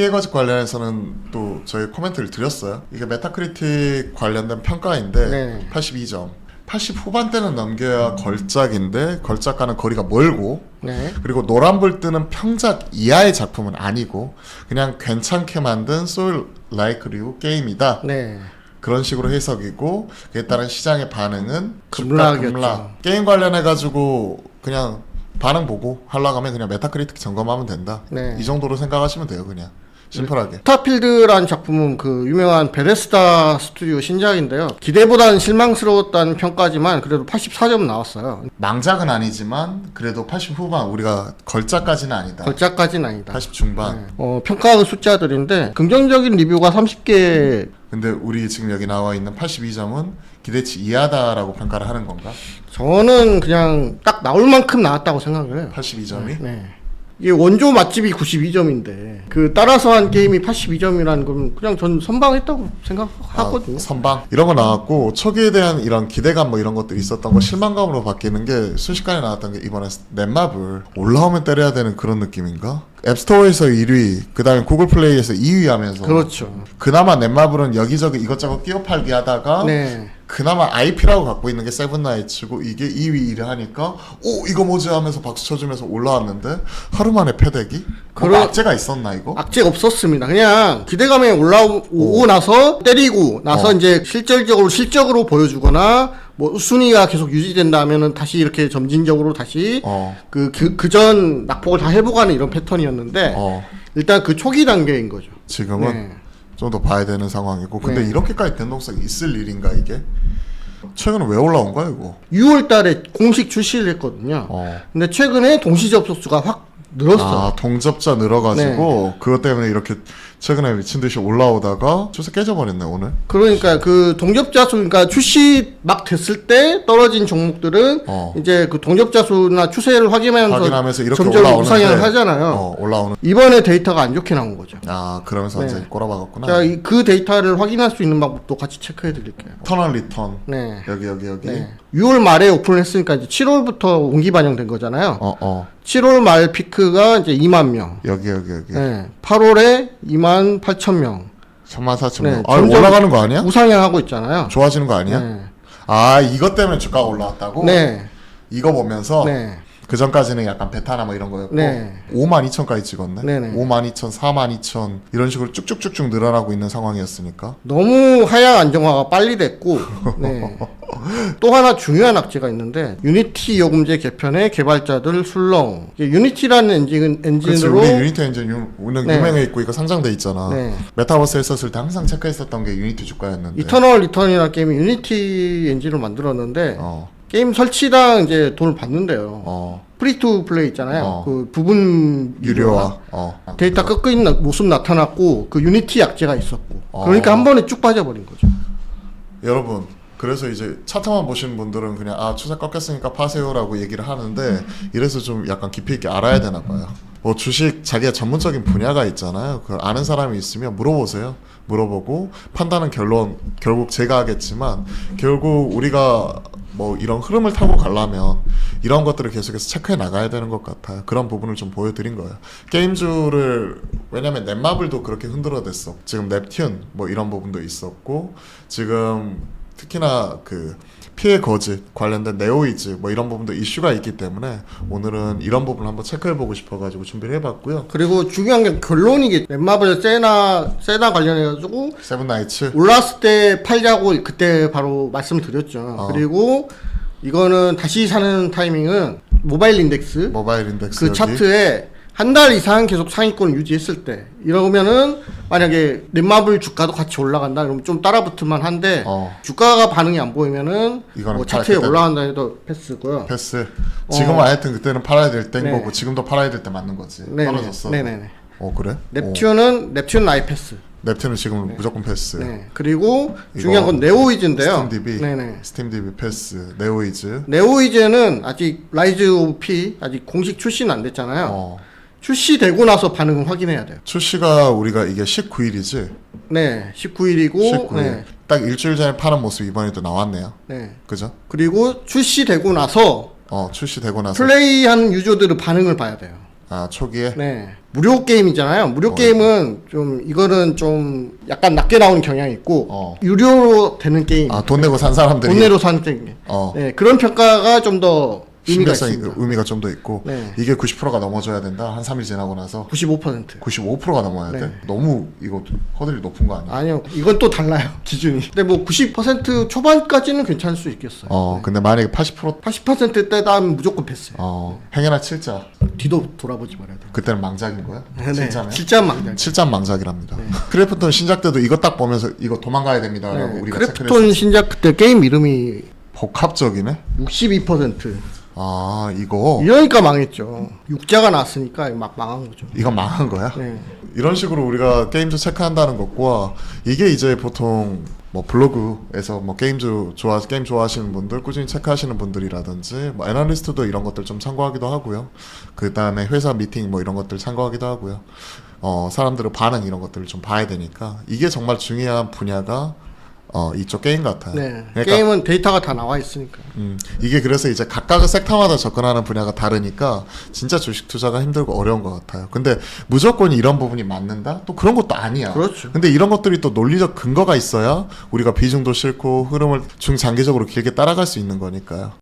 피해 거짓 관련해서는 또 저희 코멘트를 드렸어요. 이게 메타크리틱 관련된 평가인데 네. 82점. 80 후반대는 넘겨야 걸작인데 걸작과는 거리가 멀고 네. 그리고 노란불 뜨는 평작 이하의 작품은 아니고 그냥 괜찮게 만든 소울 라이크류 게임이다. 네. 그런 식으로 해석이고 그에 따른 시장의 반응은 급락이었죠. 급락. 게임 관련해 가지고 그냥 반응 보고 하려고 하면 그냥 메타크리틱 점검하면 된다. 네. 이 정도로 생각하시면 돼요, 그냥. 심플하게. 스타필드라는 작품은 그 유명한 베레스타 스튜디오 신작인데요. 기대보다는 실망스러웠다는 평가지만 그래도 84점 나왔어요. 망작은 아니지만 그래도 80 후반 우리가 걸작까지는 아니다. 걸작까지는 아니다. 80 중반. 네. 어, 평가하는 숫자들인데 긍정적인 리뷰가 30개 근데 우리 지금 여기 나와 있는 82점은 기대치 이하다라고 평가를 하는 건가? 저는 그냥 딱 나올 만큼 나왔다고 생각을 해요. 82점이? 네. 이게 원조 맛집이 92점인데 그 따라서 한 게임이 82점이라는 건 그냥 전 선방했다고 생각하거든요. 아, 선방 이런 거 나왔고 초기에 대한 이런 기대감 뭐 이런 것들이 있었던 거 실망감으로 바뀌는 게 순식간에 나왔던 게 이번에 넷마블 올라오면 때려야 되는 그런 느낌인가? 앱스토어에서 1위, 그 다음에 구글 플레이에서 2위 하면서 그렇죠. 그나마 넷마블은 여기저기 이것저것 끼워 팔기 하다가 네. 그나마 IP라고 갖고 있는 게 세븐나이츠고 이게 2위 1위 하니까 오 이거 뭐지 하면서 박수 쳐주면서 올라왔는데 하루 만에 패대기? 그런 그런- 악재가 있었나 이거? 악재가 없었습니다. 그냥 기대감에 올라오고 나서 때리고 나서 어. 이제 실질적으로 실적으로 보여주거나 뭐 순위가 계속 유지된다면은 다시 이렇게 점진적으로 다시 어. 그 그전 낙폭을 다 회복하는 이런 패턴이었는데 어. 일단 그 초기 단계인 거죠. 지금은 네. 좀 더 봐야 되는 상황이고 근데 네. 이렇게까지 변동성이 있을 일인가 이게? 최근에 왜 올라온 거야 이거? 6월 달에 공식 출시를 했거든요. 어. 근데 최근에 동시 접속수가 확 늘었어. 아 동접자 늘어가지고 그것 때문에 이렇게 최근에 미친 듯이 올라오다가 추세 깨져버렸네 오늘. 그러니까 그 동접자 수, 그러니까 출시 막 됐을 때 떨어진 종목들은 어. 이제 그 동접자 수나 추세를 확인하면서, 확인하면서 이렇게 점점 올라오는데 우상향을 하잖아요. 어, 올라오는. 이번에 데이터가 안 좋게 나온 거죠. 아 그러면서 네. 이제 꼬라박았구나. 자, 이- 그 데이터를 확인할 수 있는 방법도 같이 체크해 드릴게요. 터널 리턴 네. 여기 여기 여기. 네. 6월 말에 오픈을 했으니까 이제 7월부터 온기 반영된 거잖아요. 어 어. 7월 말 피크가 이제 2만 명. 여기 여기 여기. 네. 8월에 2만 8천 명. 천만 사천 네, 명. 아 점점 올라가는 거 아니야? 우상향하고 있잖아요. 좋아지는 거 아니야? 네. 아 이것 때문에 주가가 올라왔다고? 네. 이거 보면서 네. 그 전까지는 약간 베타나 뭐 이런 거였고 네. 5만 2천까지 찍었네. 네네. 5만 2천, 4만 2천 이런 식으로 쭉쭉쭉쭉 늘어나고 있는 상황이었으니까. 너무 하향 안정화가 빨리 됐고 네. 또 하나 중요한 악재가 있는데 유니티 요금제 개편에 개발자들 술렁 이게 유니티라는 엔진, 그렇지 엔진으로 우리 유니티 엔진 유, 우는 네. 유명해 있고 이거 상장돼 있잖아. 네. 메타버스 했었을 때 항상 체크했었던 게 유니티 주가였는데. 이터널 리턴이라는 게임이 유니티 엔진을 만들었는데 어, 게임 설치당 이제 돈을 받는데요 어, 프리 투 플레이 있잖아요 어. 그 부분 유료화. 어. 데이터 꺾인 나- 모습 나타났고 그 유니티 약재가 있었고 어. 그러니까 한 번에 쭉 빠져버린 거죠 여러분 그래서 이제 차트만 보시는 분들은 그냥 아 추세 꺾였으니까 파세요라고 얘기를 하는데 이래서 좀 약간 깊이 있게 알아야 되나 봐요. 뭐 주식 자기가 전문적인 분야가 있잖아요. 그 아는 사람이 있으면 물어보세요. 물어보고 판단은 결론 결국 제가 하겠지만 결국 우리가 뭐 이런 흐름을 타고 가려면 이런 것들을 계속해서 체크해 나가야 되는 것 같아요. 그런 부분을 좀 보여드린 거예요. 게임주를 왜냐면 넷마블도 그렇게 흔들어댔어. 지금 넵튠 뭐 이런 부분도 있었고 지금 특히나 그 피해 거짓 관련된 네오이즈 뭐 이런 부분도 이슈가 있기 때문에 오늘은 이런 부분을 한번 체크해 보고 싶어가지고 준비를 해봤고요. 그리고 중요한 게 결론이게 넷마블 세나 세나 관련해가지고 세븐나이츠 올랐을 때 팔자고 그때 바로 말씀드렸죠. 어. 그리고 이거는 다시 사는 타이밍은 모바일 인덱스 모바일 인덱스 그 여기. 차트에 한 달 이상 계속 상위권을 유지했을 때 이러면은 만약에 넷마블 주가도 같이 올라간다 그러면 좀 따라붙을만 한데 어. 주가가 반응이 안 보이면은 이거는 뭐 차트에 팔- 올라간다 해도 패스고요. 패스. 지금은 어. 하여튼 그때는 팔아야 될 때인 네. 거고 지금도 팔아야 될 때 맞는 거지. 떨어졌어. 네네네. 어 그래? 어. nep튠은 nep튠 아이 패스. 넵튠은 지금 무조건 패스. 네. 그리고 중요한 건 네오이즈인데요. 스팀DB, 네네. 스팀DB 패스, 네오이즈. 네오이즈는 아직 라이즈 오브 P 아직 공식 출시는 안 됐잖아요. 어. 출시되고 나서 반응을 확인해야 돼요. 출시가 우리가 이게 19일이지. 네, 19일이고 19일. 네, 딱 일주일 전에 파는 모습 이번에도 나왔네요. 네. 그죠? 그리고 출시되고 나서 어 출시되고 나서 플레이하는 유저들의 반응을 봐야 돼요. 아 초기에 네. 무료 게임이잖아요. 무료 게임은 좀 이거는 좀 약간 낮게 나오는 경향이 있고 어. 유료로 되는 게임, 아 돈 내고 산 사람들이 돈 내로 사는 게임. 어 네, 그런 평가가 좀 더 의미가 신빙성이 있습니다. 의미가 좀 더 있고 네. 이게 90%가 넘어져야 된다 한 3일 지나고 나서 95%. 95%가 넘어야 돼 네. 너무 이거 허들이 높은 거 아니야? 아니요, 이건 또 달라요 기준이. 근데 뭐 90% 초반까지는 괜찮을 수 있겠어요. 어 근데 만약에 80% 80%대다 하면 무조건 패스. 어, 행여나 7자 뒤도 돌아보지 말아야 돼. 그때는 망작인 거야? 네, 7자면? 진짜 망작. 7자 망작이랍니다 크래프톤 신작 때도 이거 딱 보면서 이거 도망가야 됩니다 라고 네, 우리가 체크를 크래프톤 했었어 신작 그때 게임 이름이 복합적이네? 62%. 아 이거 이러니까 망했죠. 육자가 났으니까 막 망한 거죠. 이건 망한 거야? 네. 이런 식으로 우리가 게임즈 체크한다는 것과 이게 이제 보통 뭐 블로그에서 뭐 게임즈 좋아 게임 좋아하시는 분들 꾸준히 체크하시는 분들이라든지 뭐 애널리스트도 이런 것들 좀 참고하기도 하고요. 그 다음에 회사 미팅 뭐 이런 것들 참고하기도 하고요. 어 사람들의 반응 이런 것들을 좀 봐야 되니까 이게 정말 중요한 분야가 어 이쪽 게임 같아요. 네. 그러니까 게임은 데이터가 다 나와 있으니까. 음, 이게 그래서 이제 각각의 섹터마다 접근하는 분야가 다르니까 진짜 주식 투자가 힘들고 어려운 것 같아요. 근데 무조건 이런 부분이 맞는다? 또 그런 것도 아니야. 그렇죠. 근데 이런 것들이 또 논리적 근거가 있어야 우리가 비중도 싫고 흐름을 중장기적으로 길게 따라갈 수 있는 거니까요.